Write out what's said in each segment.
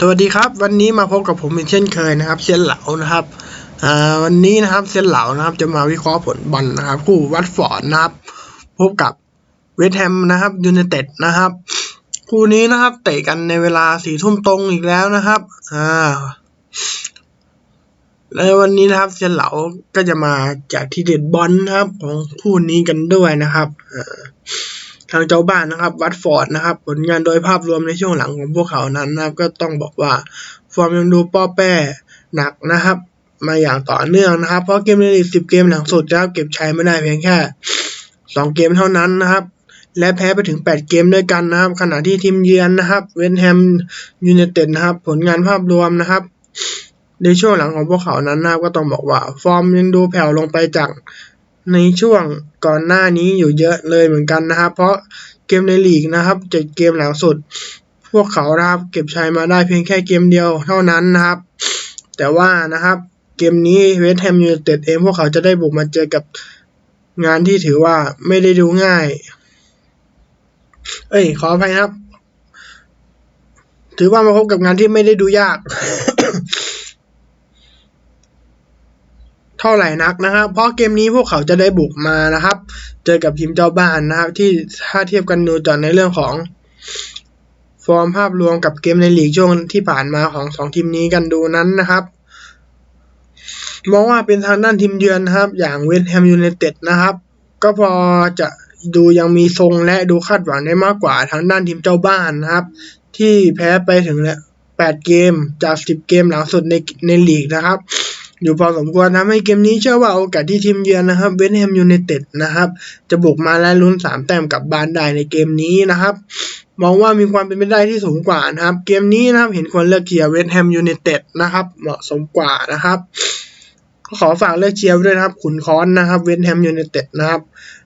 สวัสดีครับ วันนี้มาพบกับผมเป็นเช่นเคยนะครับเซียนเหลานะครับวันนี้นะครับเซียนเหลานะครับ จะมาวิเคราะห์ผลบอลนะครับ คู่วัตฟอร์ดนะครับ พบกับเวสต์แฮมนะครับยูไนเต็ดนะครับ คู่นี้นะครับ เตะกันในเวลาสี่ทุ่มตรงอีกแล้วนะครับอ่าและวันนี้นะครับเซียนเหลาก็จะมาจากที่เด็ดบอลนะครับ ของคู่นี้กันด้วยนะครับอ่า ทางเจ้าบ้านนะครับ วัตฟอร์ดนะครับ ผลงานโดยภาพรวมในช่วงหลังของพวกเขานั้นนะครับ ก็ต้องบอกว่า ฟอร์มยังดูป้อแป้หนักนะครับ มาอย่างต่อเนื่องนะครับ เพราะเกมในลีกสิบเกมหลังสุดนะครับเก็บชัยไม่ได้เพียงแค่สองเกมเท่านั้นนะครับ และแพ้ไปถึง 8 เกมด้วยกันนะครับ ขณะที่ทีมเยือนนะครับ เวนแฮมยูไนเต็ดนะครับ ผลงานภาพรวมนะครับ ในช่วงหลังของพวกเขานั้นนะครับก็ต้องบอกว่า ฟอร์มยังดูแผ่วลงไปจาก ในช่วงก่อนหน้านี้อยู่เยอะเลยเหมือนกันนะครับ เพราะเกมในลีกนะครับเจ็ดเกมหลังสุด พวกเขานะครับเก็บชัยมาได้เพียงแค่เกมเดียวเท่านั้นนะครับ แต่ว่านะครับเกมนี้เวสต์แฮมยูไนเต็ดเองพวกเขาจะได้บุกมาเจอกับงานที่ถือว่าไม่ได้ดูง่าย เอ้ย ขออภัยครับ ถือว่ามาพบกับงานที่ไม่ได้ดูยาก เท่าไหร่นักนะครับ เพราะเกมนี้พวกเขาจะได้บุกมานะครับ เจอกับทีมเจ้าบ้านนะครับ ที่ถ้าเทียบกันดูจากในเรื่องของ ฟอร์มภาพรวมกับเกมในลีกช่วงที่ผ่านมาของสองทีมนี้กันดูนั้นนะครับมองว่าเป็นทางด้านทีมเยือนนะครับ อย่างเวสต์แฮมยูไนเต็ดนะครับ ก็พอจะดูยังมีทรงและดูคาดหวังได้มากกว่าทางด้านทีมเจ้าบ้านนะครับ ที่แพ้ไปถึงแล้วแปดเกมจากสิบเกมหลังสุดในในลีกนะครับ อยู่พอสมควรทำให้เกมนี้เชื่อว่าโอกาสที่ทีมเยือนนะครับเวสต์แฮมยูไนเต็ดนะครับจะบุกมาและลุ้นสามแต้มกลับบานได้ในเกมนี้นะครับ มองว่ามีความเป็นไปได้ที่สูงกว่านะครับ เกมนี้นะครับเห็นควรเลือกเชียร์เวสต์แฮมยูไนเต็ดนะครับเหมาะสมกว่านะครับก็ขอฝากเลือกเชียร์ด้วยนะครับขุนค้อนนะครับเวสต์แฮมยูไนเต็ดนะครับ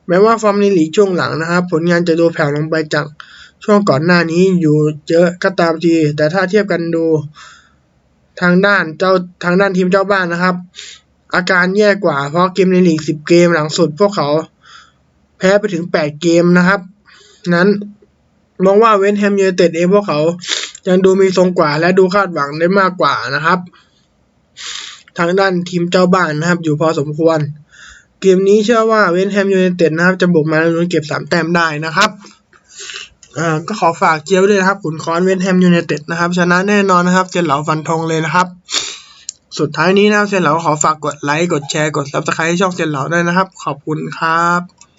แม้ว่าฟอร์มในลีกช่วงหลังนะครับ ผลงานจะดูแผ่วลงไปจากช่วงก่อนหน้านี้อยู่เยอะก็ตามที แต่ถ้าเทียบกันดู ทางด้านเจ้าทางด้านทีมเจ้าบ้านนะครับ อาการแย่กว่าเพราะเกมในลีกสิบเกมหลังสุดพวกเขาแพ้ไปถึงแปดเกมนะครับ นั้นมองว่าเวนแฮมยูไนเต็ดเองพวกเขายังดูมีทรงกว่าและดูคาดหวังได้มากกว่านะครับ ทางด้านทีมเจ้าบ้านนะครับ อยู่พอสมควร เกมนี้เชื่อว่าเวนแฮมยูไนเต็ดนะครับจะบุกมาลุ้นเก็บสามแต้มได้นะครับ อ่าก็ขอฝากเจียวด้วยนะครับขุนคอนเวนแฮมยูไนเต็ดนะครับชนะแน่นอนนะครับเจนเหลาฟันธงเลยนะครับ สุดท้ายนี้นะครับเจนเหลาขอฝากกดไลค์กดแชร์กดซับสไครต์ให้ช่องเจนเหลาด้วยนะครับ ขอบคุณครับ